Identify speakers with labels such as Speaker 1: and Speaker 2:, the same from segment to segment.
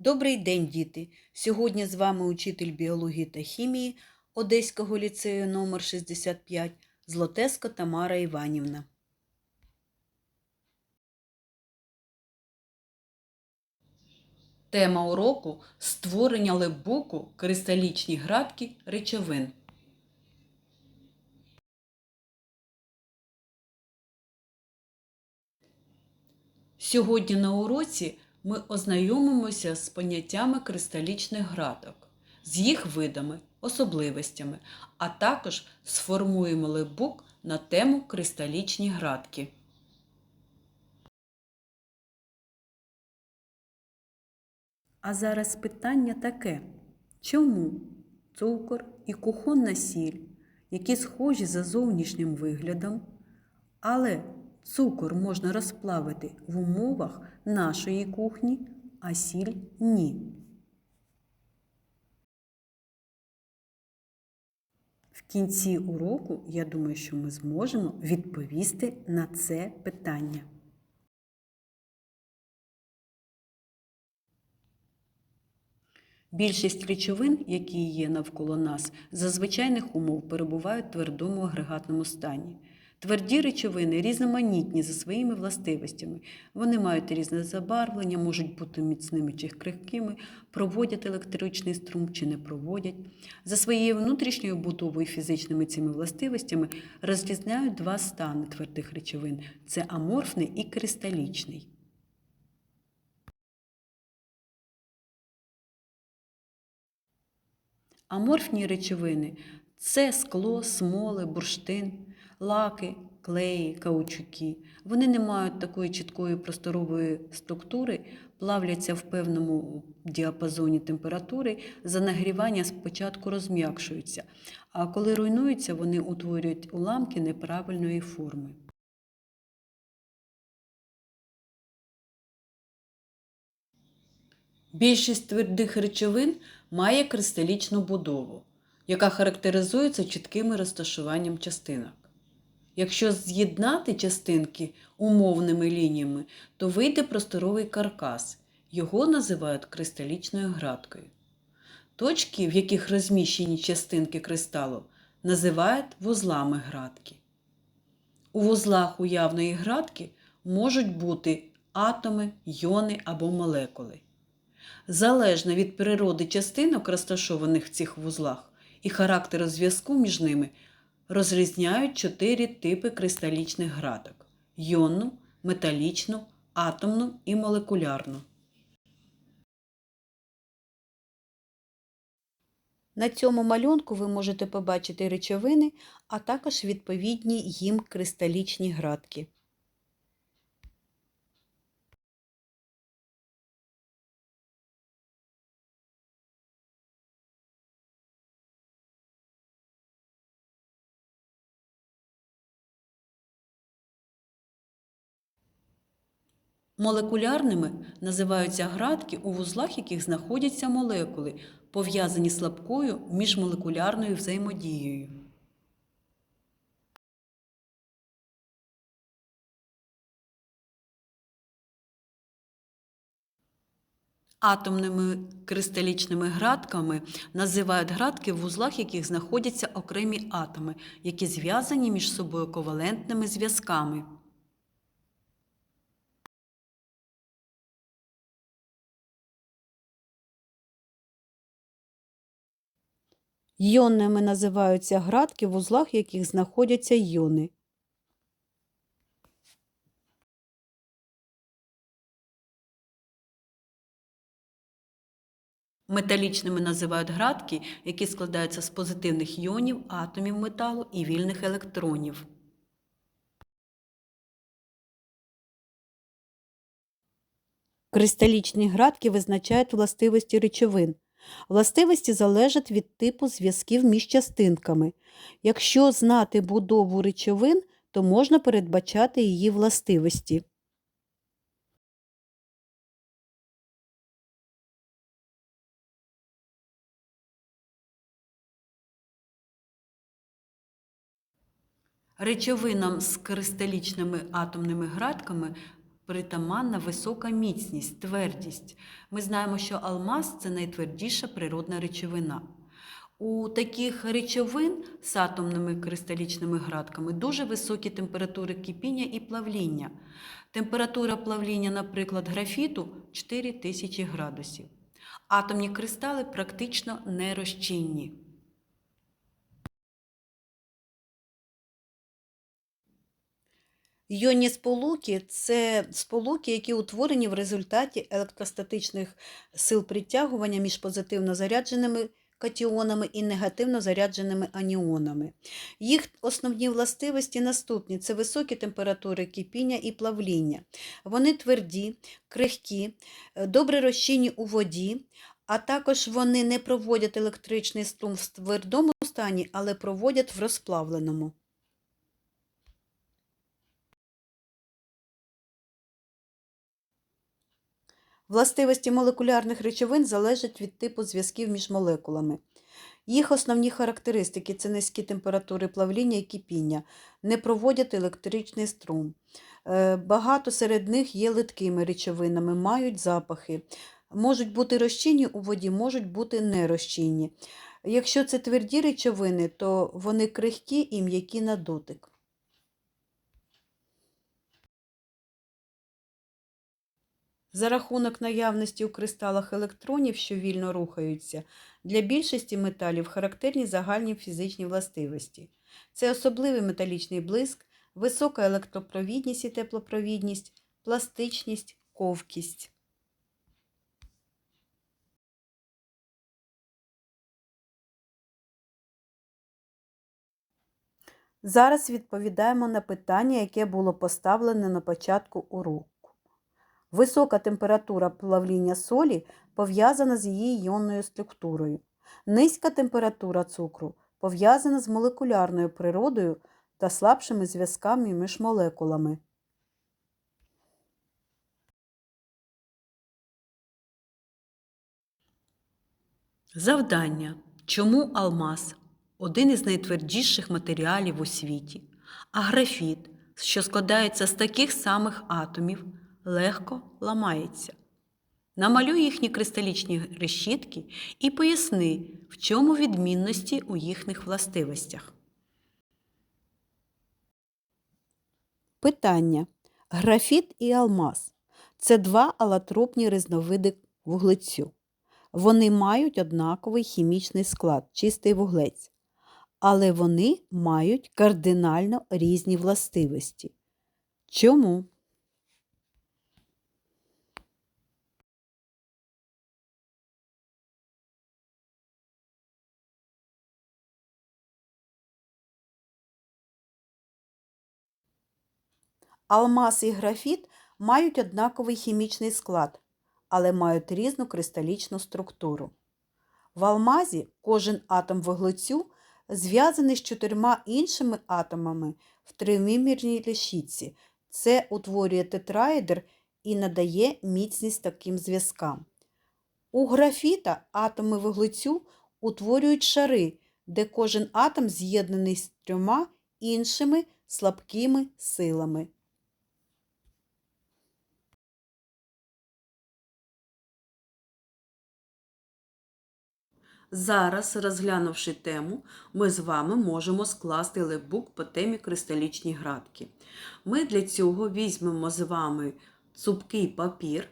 Speaker 1: Добрий день, діти! Сьогодні з вами учитель біології та хімії Одеського ліцею номер 65 Злотеска Тамара Іванівна. Тема уроку створення лепбуку кристалічні градки речовин. Сьогодні на уроці ми ознайомимося з поняттями кристалічних градок, з їх видами, особливостями, а також сформуємо лепбук на тему кристалічні градки. А зараз питання таке: чому цукор і кухонна сіль, які схожі за зовнішнім виглядом, але цукор можна розплавити в умовах нашої кухні, а сіль ні. В кінці уроку, я думаю, що ми зможемо відповісти на це питання. Більшість речовин, які є навколо нас, за звичайних умов перебувають в твердому агрегатному стані. Тверді речовини різноманітні за своїми властивостями. Вони мають різне забарвлення, можуть бути міцними чи крихкими, проводять електричний струм чи не проводять. За своєю внутрішньою будовою і фізичними цими властивостями розрізняють два стани твердих речовин це аморфний і кристалічний. Аморфні речовини це скло, смоли, бурштин, лаки, клеї, каучуки. Вони не мають такої чіткої просторової структури, плавляться в певному діапазоні температури, за нагрівання спочатку розм'якшуються, а коли руйнуються, вони утворюють уламки неправильної форми. Більшість твердих речовин має кристалічну будову, яка характеризується чітким розташуванням частинок. Якщо з'єднати частинки умовними лініями, то вийде просторовий каркас. Його називають кристалічною градкою. Точки, в яких розміщені частинки кристалу, називають вузлами градки. У вузлах уявної градки можуть бути атоми, йони або молекули. Залежно від природи частинок, розташованих в цих вузлах, і характеру зв'язку між ними, розрізняють чотири типи кристалічних градок: йонну, металічну, атомну і молекулярну. На цьому малюнку ви можете побачити речовини, а також відповідні їм кристалічні градки. Молекулярними називаються градки, у вузлах яких знаходяться молекули, пов'язані слабкою міжмолекулярною взаємодією. Атомними кристалічними градками називають градки, в вузлах яких знаходяться окремі атоми, які зв'язані між собою ковалентними зв'язками. Йонними називаються градки, в узлах яких знаходяться йони. Металічними називають градки, які складаються з позитивних іонів, атомів металу і вільних електронів. Кристалічні градки визначають властивості речовин. Властивості залежать від типу зв'язків між частинками. Якщо знати будову речовин, то можна передбачати її властивості. Речовинам з кристалічними атомними градками притаманна висока міцність, твердість. Ми знаємо, що алмаз це найтвердіша природна речовина. У таких речовин з атомними кристалічними градками дуже високі температури кипіння і плавління. Температура плавління, наприклад, графіту 4000 градусів. Атомні кристали практично нерозчинні. Йонні сполуки це сполуки, які утворені в результаті електростатичних сил притягування між позитивно зарядженими катіонами і негативно зарядженими аніонами. Їх основні властивості наступні: це високі температури кипіння і плавління. Вони тверді, крихкі, е, добре розчинні у воді, а також вони не проводять електричний струм в твердому стані, але проводять в розплавленому. Властивості молекулярних речовин залежать від типу зв'язків між молекулами. Їх основні характеристики це низькі температури плавління і кипіння, не проводять електричний струм. Е, Багато серед них є литкими речовинами, мають запахи, можуть бути розчинні у воді, можуть бути нерозчинні. Якщо це тверді речовини, то вони крихкі і м'які на дотик. За рахунок наявності у кристалах електронів, що вільно рухаються, для більшості металів характерні загальні фізичні властивості. Це особливий металічний блиск, висока електропровідність і теплопровідність, пластичність, ковкість. Зараз відповідаємо на питання, яке було поставлене на початку уроку. Висока температура плавління солі пов'язана з її іонною структурою. Низька температура цукру пов'язана з молекулярною природою та слабшими зв'язками між молекулами. Завдання. Чому алмаз один із найтвердіших матеріалів у світі, а графіт, що складається з таких самих атомів, легко ламається. Намалюй їхні кристалічні решітки і поясни, в чому відмінності у їхніх властивостях. Питання. Графіт і алмаз це два алотропні різновиди вуглецю. Вони мають однаковий хімічний склад, чистий вуглець, але вони мають кардинально різні властивості. Чому? Алмаз і графіт мають однаковий хімічний склад, але мають різну кристалічну структуру. В алмазі кожен атом вуглецю зв'язаний з чотирма іншими атомами в тривимірній решітці. Це утворює тетраедр і надає міцність таким зв'язкам. У графіта атоми вуглецю утворюють шари, де кожен атом з'єднаний з трьома іншими слабкими силами. Зараз, розглянувши тему, ми з вами можемо скласти лепбук по темі кристалічні градки. Ми для цього візьмемо з вами цупкий папір,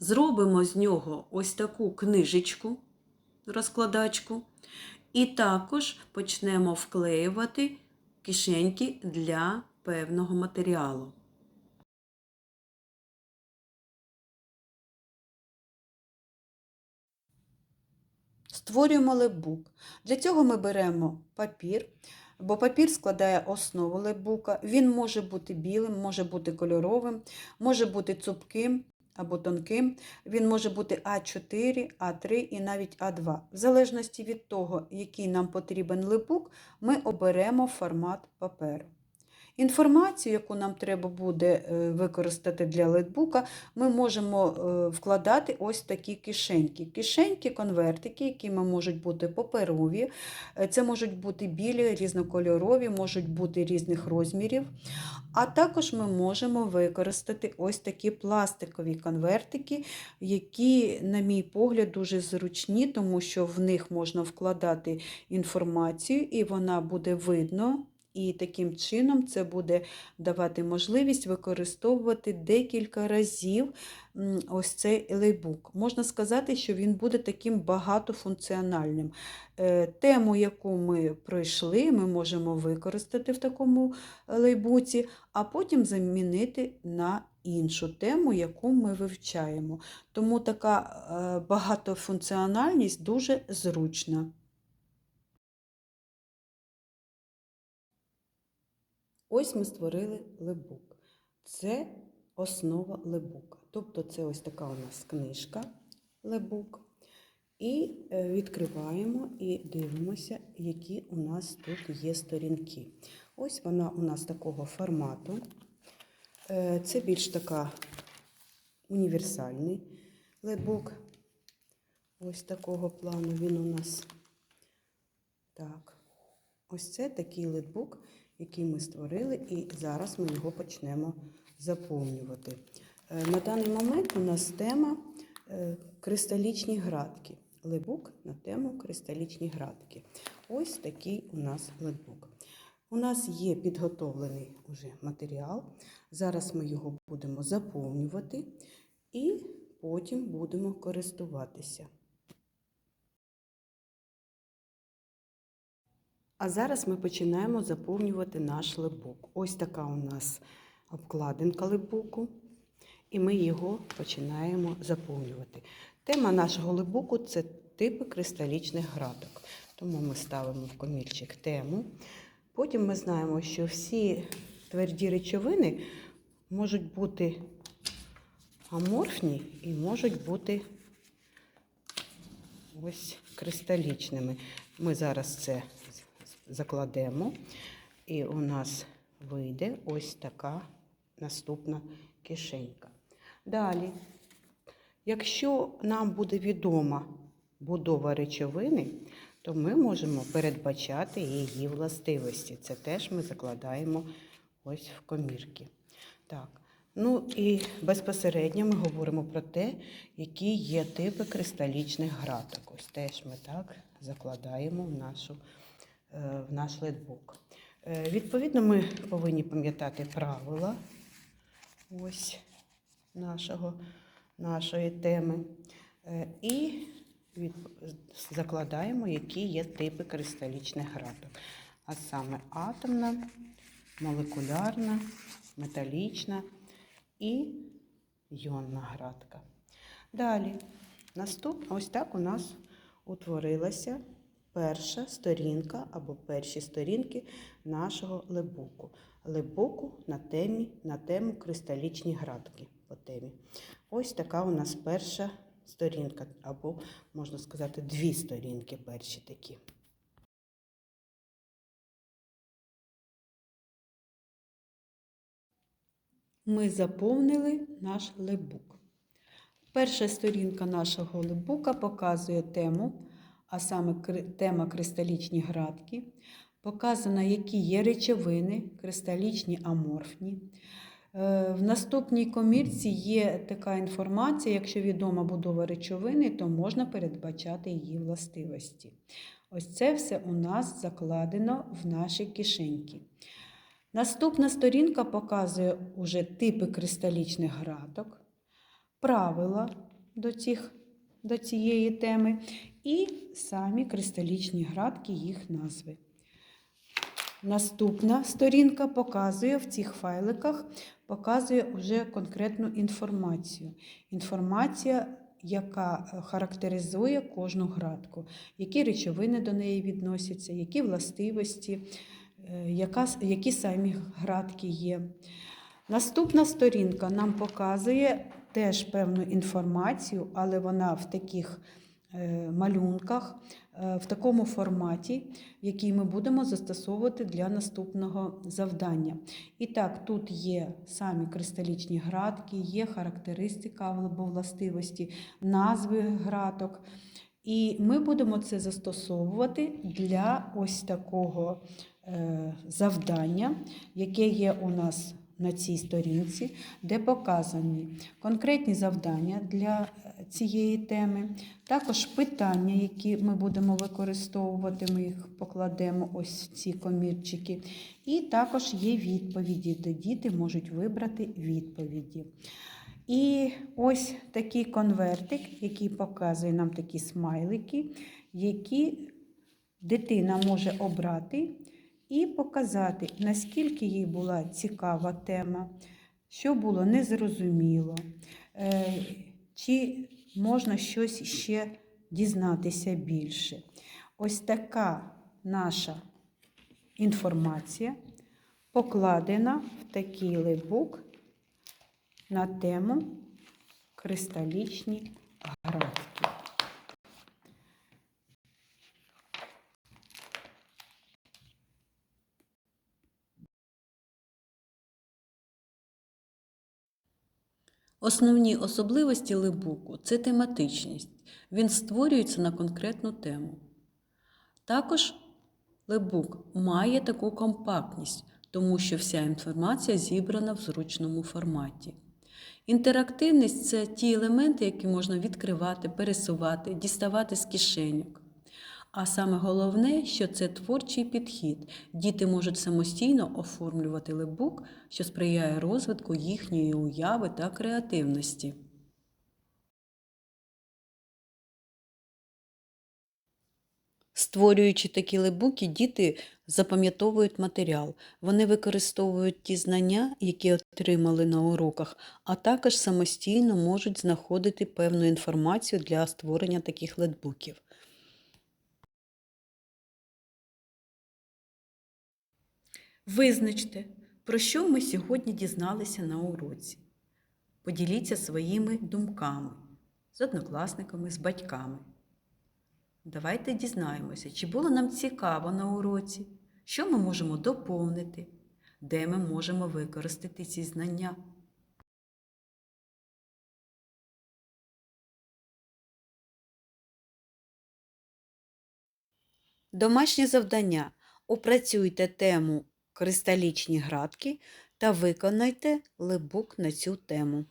Speaker 1: зробимо з нього ось таку книжечку, розкладачку, і також почнемо вклеювати кишеньки для певного матеріалу. Створюємо лепбук. Для цього ми беремо папір, бо папір складає основу лепбука. Він може бути білим, може бути кольоровим, може бути цупким або тонким. Він може бути А4, А3 і навіть А2. В залежності від того, який нам потрібен лепбук, ми оберемо формат паперу. Інформацію, яку нам треба буде е, використати для летбука, ми можемо е, вкладати ось такі кишеньки. Кишеньки, конвертики, які можуть бути паперові, е, це можуть бути білі, різнокольорові, можуть бути різних розмірів. А також ми можемо використати ось такі пластикові конвертики, які, на мій погляд, дуже зручні, тому що в них можна вкладати інформацію, і вона буде видно. І таким чином це буде давати можливість використовувати декілька разів ось цей лейбук. Можна сказати, що він буде таким багатофункціональним. Е, Тему, яку ми пройшли, ми можемо використати в такому лейбуці, а потім замінити на іншу тему, яку ми вивчаємо. Тому така е, багатофункціональність дуже зручна. Ось ми створили лебук. Це основа лебука. Тобто це ось така у нас книжка лебук. І е, відкриваємо і дивимося, які у нас тут є сторінки. Ось вона у нас такого формату. Е, Це більш така універсальний лебук. Ось такого плану він у нас. Так, ось це такий летбук, який ми створили, і зараз ми його почнемо заповнювати. Е, На даний момент у нас тема е, кристалічні градки. Лебук на тему кристалічні градки. Ось такий у нас лебук. У нас є підготовлений уже матеріал. Зараз ми його будемо заповнювати і потім будемо користуватися. А зараз ми починаємо заповнювати наш лебук. Ось така у нас обкладинка лебуку, і ми його починаємо заповнювати. Тема нашого лебуку це типи кристалічних градок. Тому ми ставимо в комірчик тему. Потім ми знаємо, що всі тверді речовини можуть бути аморфні і можуть бути ось кристалічними. Ми зараз це закладемо, і у нас вийде ось така наступна кишенька. Далі, якщо нам буде відома будова речовини, то ми можемо передбачати її властивості. Це теж ми закладаємо ось в комірки. Так. Ну і безпосередньо ми говоримо про те, які є типи кристалічних граток. Ось теж ми так закладаємо в, нашу, в наш летбук. Е, Відповідно, ми повинні пам'ятати правила ось нашого, нашої теми. Е, І від, закладаємо, які є типи кристалічних градок. А саме атомна, молекулярна, металічна і йонна градка. Далі, наступно, ось так у нас утворилася перша сторінка або перші сторінки нашого лебуку. Лебуку на, темі, на тему кристалічні градки по темі. Ось така у нас перша сторінка, або, можна сказати, дві сторінки перші такі. Ми заповнили наш лебук. Перша сторінка нашого лебука показує тему, а саме тема кристалічні градки. Показано, які є речовини, кристалічні аморфні. Е, В наступній комірці є така інформація, якщо відома будова речовини, то можна передбачати її властивості. Ось це все у нас закладено в наші кишеньки. Наступна сторінка показує уже типи кристалічних градок, правила до, цих, до цієї теми і самі кристалічні градки, їх назви. Наступна сторінка показує в цих файликах, показує вже конкретну інформацію. Інформація, яка е, характеризує кожну градку, які речовини до неї відносяться, які властивості, е, яка, які самі градки є. Наступна сторінка нам показує теж певну інформацію, але вона в таких
Speaker 2: е, малюнках е, в такому форматі, який ми будемо застосовувати для наступного завдання. І так, тут є самі кристалічні градки, є характеристика або властивості, назви градок. І ми будемо це застосовувати для ось такого е, завдання, яке є у нас на цій сторінці, де показані конкретні завдання для е, цієї теми, також питання, які ми будемо використовувати, ми їх покладемо ось в ці комірчики. І також є відповіді, де діти можуть вибрати відповіді. І ось такий конвертик, який показує нам такі смайлики, які дитина може обрати і показати, наскільки їй була цікава тема, що було незрозуміло, е, чи можна щось ще дізнатися більше. Ось така наша інформація покладена в такий лейбук на тему кристалічні градки.
Speaker 1: Основні особливості лебуку це тематичність. Він створюється на конкретну тему. Також лебук має таку компактність, тому що вся інформація зібрана в зручному форматі. Інтерактивність це ті елементи, які можна відкривати, пересувати, діставати з кишеньок. А саме головне, що це творчий підхід. Діти можуть самостійно оформлювати лебук, що сприяє розвитку їхньої уяви та креативності. Створюючи такі лебуки, діти запам'ятовують матеріал. Вони використовують ті знання, які отримали на уроках, а також самостійно можуть знаходити певну інформацію для створення таких лебуків. Визначте, про що ми сьогодні дізналися на уроці. Поділіться своїми думками з однокласниками, з батьками. Давайте дізнаємося, чи було нам цікаво на уроці, що ми можемо доповнити, де ми можемо використати ці знання. Домашнє завдання. Опрацюйте тему кристалічні градки та виконайте лебук на цю тему.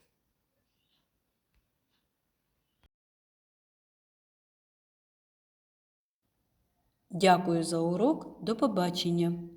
Speaker 1: Дякую за урок. До побачення!